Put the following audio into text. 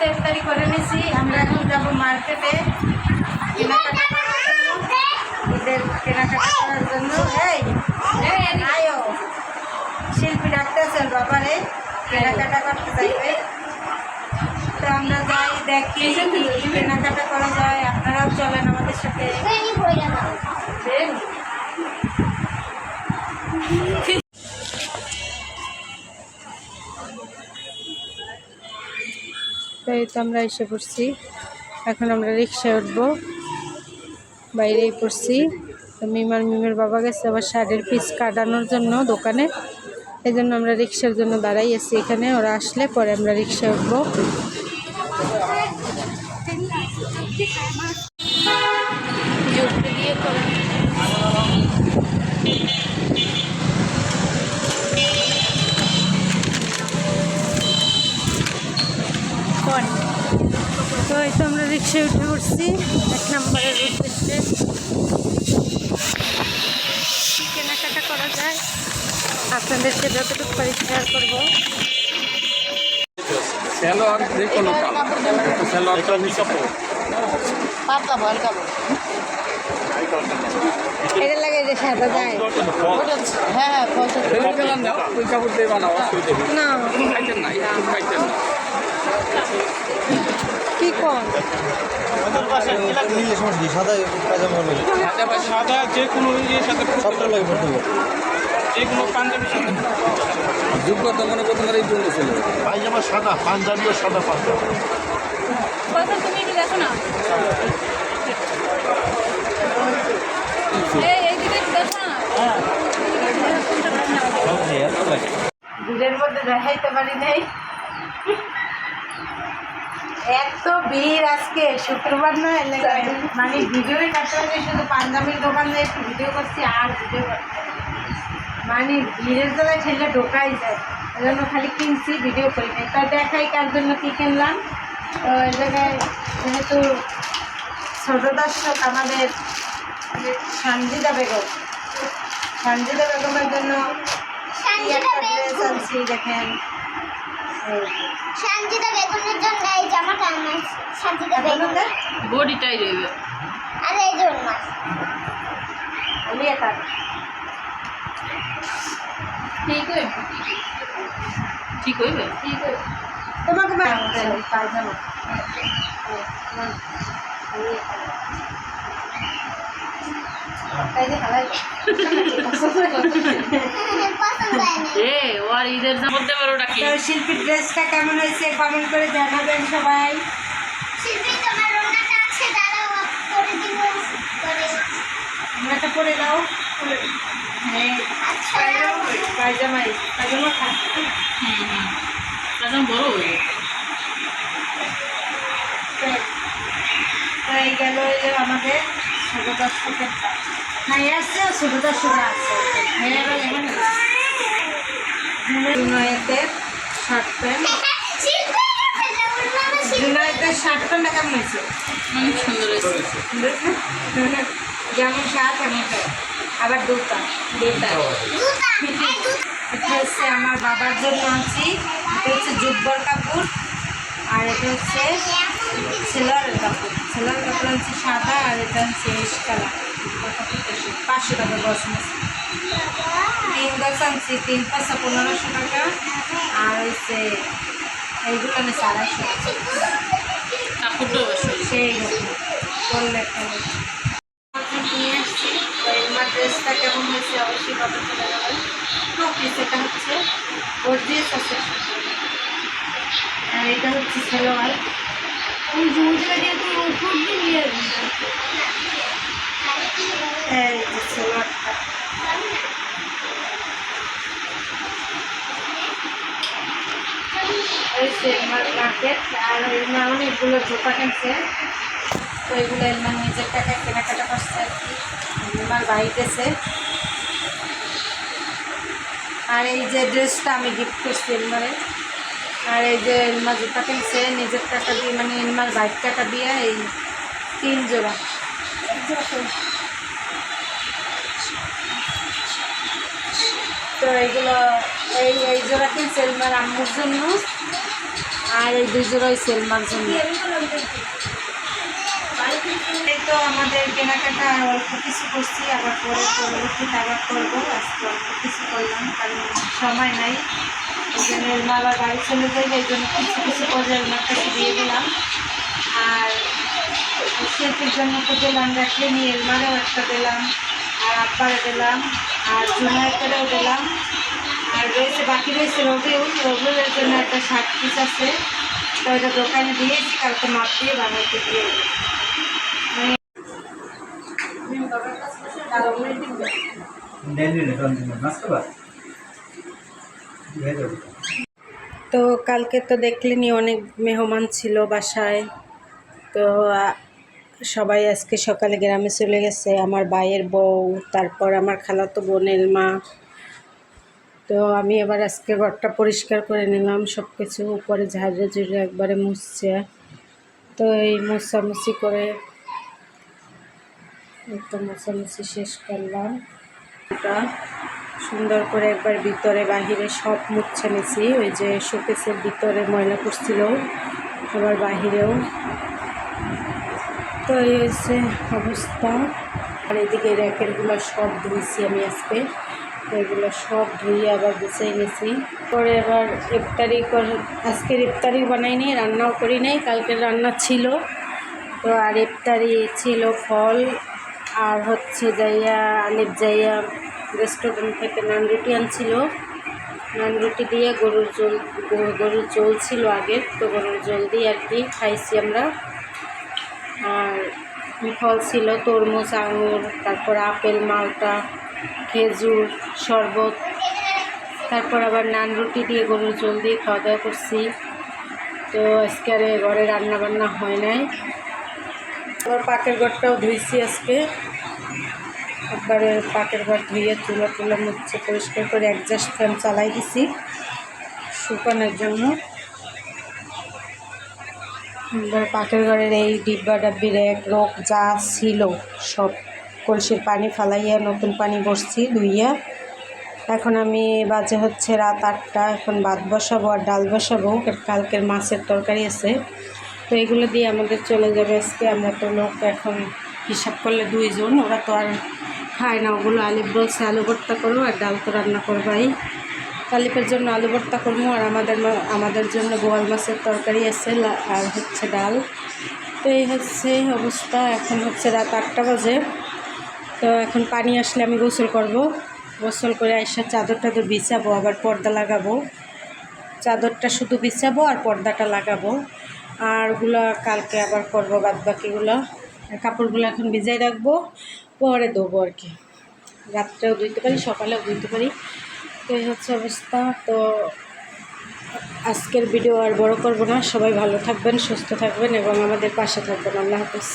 তো ইফতারি করে নিছি। আমরা এখন যাব মার্কেটে কেনাকাটা করার জন্য। ঈদের কেনাকাটা করার জন্য। আয়ো। শিল্পী ডাকতেছেন বাবারে। কেনাকাটা করতে চাইবে তো আমরা যাই দেখি কেনাকাটা করা যায়। আপনারাও চলেন আমাদের সাথে। তো এই তো আমরা এসে পড়ছি। এখন আমরা রিক্সায় উঠবো। বাইরেই পড়ছি। তো মিমার মিমের বাবা গেছে আবার শাড়ির পিস কাটানোর জন্য দোকানে। এই জন্য আমরা রিক্সার জন্য দাঁড়াই আছি এখানে। ওরা আসলে পরে আমরা রিক্সায় উঠবো। দিয়ে তো এই তো আমরা রিক্সায় উঠে পড়ছি। এক নম্বরের উদ্দেশ্যে কেনাকাটা করা যায়। আপনাদেরকে যতটুকু পারি শেয়ার করব। স্যালোয়ার যে কোনো কালার পাতলা ভয়েল কাপড় এটা লাগে যে সাদা যায়। হ্যাঁ হ্যাঁ না। না খাইতেন না একটু খাইতেন না কি কম নিলে সমস্যা কি? সাদা সাদা সাদা যে কোনো ইয়ের সাথে সবটা লাগে পড়তে হবে। যে কোনো পাঞ্জাবির সাথে যোগ্যতা মনে করতে পারে এই জন্য ছিল পায়জামা সাদা পাঞ্জাবিও সাদা পাঞ্জাবি। তুমি দেখো না। এই এইদিকে একটু দেখো না। ভিড়ের মধ্যে দেখাইতে পারি নাই। এত ভিড় আজকে শুক্রবার নয় মানে ভিডিওই কাটতে পারি শুধু পাঞ্জাবির দোকানে একটু ভিডিও করছি আর ভিডিও করছি মানে ভিড়ের জায়গায় ঠেলে ঢোকাই যায়। ওই জন্য খালি কিনছি ভিডিও করি নাই। তা দেখাই কার জন্য কী কিনলাম। তো ওই জায়গায় যেহেতু ছোট দর্শক আমাদের সঞ্জিতা বেগম। সঞ্জিতা বেগমের জন্য কি একটা ড্রেস আনছি দেখেন। সঞ্জিতা বেগুনের জন্য এই জামাটা আমার সঞ্জিতা বেগুন বডিটাই রইবে আর এই জন্য আলিয়া কাট ঠিক হইবে ঠিক হইবে ঠিক আছে তোমাকে পায়জামা। এই, যে হালাই। এ ওর ঈদের জামা বলতে পারো ওটা কি? তো শিল্পীর ড্রেসটা কেমন হয়েছে কমেন্ট করে জানাবেন সবাই। শিল্পী তোমার ওনাটা আছে দাঁড়াও করে দিব করে আমরা একটা পরে দাও হ্যাঁ আচ্ছা। পায়জামাই পায়জামা খা জামা বড় হইবে তো গেল আমাদের ছোট দর্শকের হ্যাঁ আসছে ছোট দর্শক আছে। হ্যাঁ এখানে জুনায়েতের শার্ট প্যান্ট জুনায়েতের শার্ট প্যান্টটা কেমন হয়েছে? অনেক সুন্দর হয়েছে। যেমন শার্ট তেমন প্যান্ট আবার দুটা। দুটা। এটা হচ্ছে আমার বাবার জন্য আনছি। এটা হচ্ছে জুব্বর কাপড়। আর এটা হচ্ছে সেলোয়ারের কাপড়। সেলোয়ার কাপড় হচ্ছে সাদা আর এটা হচ্ছে এস কালার। পাঁচশো টাকা বস গাছ আনছি তিন পাঁচশো পনেরোশো টাকা। আর হচ্ছে এইগুলো আনছে আড়াইশো সেই করলে কেমন নিয়ে আসছি তো ড্রেসটা কেমন হয়েছে? অবশ্যই কত চলে যাবে টু পিস এটা হচ্ছে ওর ড্রেস আছে। আর এটা হচ্ছে সেলোয়ার। ওই জুজটা দিয়ে তুই ওষুধ দিয়ে এই যে সেলোয়ারটা এই সেলমার মার্কেট আর অনেকগুলো জুতা কিনছে তো এগুলো কেনাকাটা কি এলমার বাইকেছে আর এই যে ড্রেসটা আমি গিফট করছি এলমারে আর এই যে এলমা জুতা কিনছে, নিজের টাকা দিয়ে মানে এলমার বাইক টাকা দিয়ে এই তিন জোড়া তো এইগুলো এই এই জোড়া কি সেলমার আম্মুর জন্য আর এই দুই জোড়াই সেলমার জন্য। তো আমাদের কেনাকাটা অল্প কিছু করছি, আবার পরে পরবর্তীতে আবার করব, আজকে অল্প কিছু করলাম, কারণ সময় নাই। এই জন্য এলমা আবার বাড়ি চলে যাই, এই জন্য কিছু কিছু করে এলমার কাছে দিয়ে দিলাম। আর শিল্পীর জন্য তো দিলাম দেখলে নিয়ে এলমারেও একটা দিলাম আব্বারে দিলাম, আর জুনায়তেরও দিলাম। আর রয়েছে, বাকি রয়েছে রবিউল। রবিউলের জন্য একটা শার্ট পিস আছে। তো ওইটা দোকানে দিয়েছি, কালকে মাপ দিয়ে বানাইতে দিয়ে তো কালকে তো দেখলেনি অনেক মেহমান ছিল বাসায়। তো সবাই আজকে সকালে গ্রামে চলে গেছে। আমার ভাইয়ের বউ, তারপর আমার খালাতো বোনের মা। তো আমি এবার আজকে ঘরটা পরিষ্কার করে নিলাম সব কিছু উপরে ঝাড়ে ঝুড়ে একবারে মুছছে। তো এই মুছামুছি করে একটু মুছামুছি শেষ করলাম। এটা সুন্দর করে একবার ভিতরে বাহিরে সব মুছে নিছি। ওই যে শোকেসের ভিতরে ময়লা পড়ছিল, আবার বাহিরেও। তো এই হচ্ছে অবস্থা। আর এদিকে র্যাকেরগুলো সব ধুয়েছি আমি আজকে। এগুলো সব ধুয়ে আবার গুছিয়ে নিয়েছি পরে আবার ইফতারি কর আজকের ইফতারি বানাইনি, রান্নাও করি নাই, কালকের রান্না ছিল। তো আর ইফতারি ছিল ফল, আর হচ্ছে যাইয়া আলিফ যাইয়া রেস্টুরেন্ট থেকে নান রুটি আনছিল। নান রুটি দিয়ে গরুর জল গরুর জল ছিল আগের, তো গরুর জল দিয়ে আর কি খাইছি আমরা। ফল ছিল তরমুজ, আঙুর, তারপর আপেল, মালটা, খেজুর, শরবত, তারপর আবার নান রুটি দিয়ে গরুর জল দিয়ে খাওয়া দাওয়া করছি। তো আজকে আর ঘরে রান্না বান্না হয় নাই। আবার পাকের ঘরটাও ধুইছি আজকে। একবারে পাকের ঘর ধুয়ে চুলো টুলো মুচ্ছে পরিষ্কার করে অ্যাডজাস্ট ফ্যান চালাই দিছি, শুকানোর জন্য। পাকের ঘরের এই ডিব্বা ডাব্বির এক রোগ যা ছিল সব কলসির পানি ফালাইয়া নতুন পানি বসছি ধুইয়া এখন আমি বাজে হচ্ছে রাত আটটা, এখন ভাত বসাবো আর ডাল বসাবো। কালকের মাছের তরকারি আছে। তো এগুলো দিয়ে আমাদের চলে যাবে আজকে। আমরা তো লোক এখন হিসাব করলে দুইজন, ওরা তো আর খায় না। ওগুলো আলিফ বলছে আলু ভর্তা করো আর ডাল তো রান্না করবাই। তালিপের জন্য আলু ভর্তা করব আর আমাদের আমাদের জন্য বোয়াল মাছের তরকারি আছে আর হচ্ছে ডাল। তো এই হচ্ছে অবস্থা, এখন হচ্ছে রাত আটটা বাজে। তো এখন পানি আসলে আমি গোসল করব। গোসল করে এসে চাদর টাদর বিছাবো, আবার পর্দা লাগাবো। চাদরটা শুধু বিছাবো আর পর্দাটা লাগাবো। আর ওগুলো কালকে আবার করব বাদ বাকিগুলো কাপড়গুলো এখন ভিজাই রাখব, পরে দেবো আর কি। রাত্রেও ধুইতে পারি, সকালেও ধুইতে পারি। এই হচ্ছে অবস্থা। তো আজকের ভিডিও আর বড় করব না। সবাই ভালো থাকবেন, সুস্থ থাকবেন এবং আমাদের পাশে থাকবেন। আল্লাহ হাফিজ।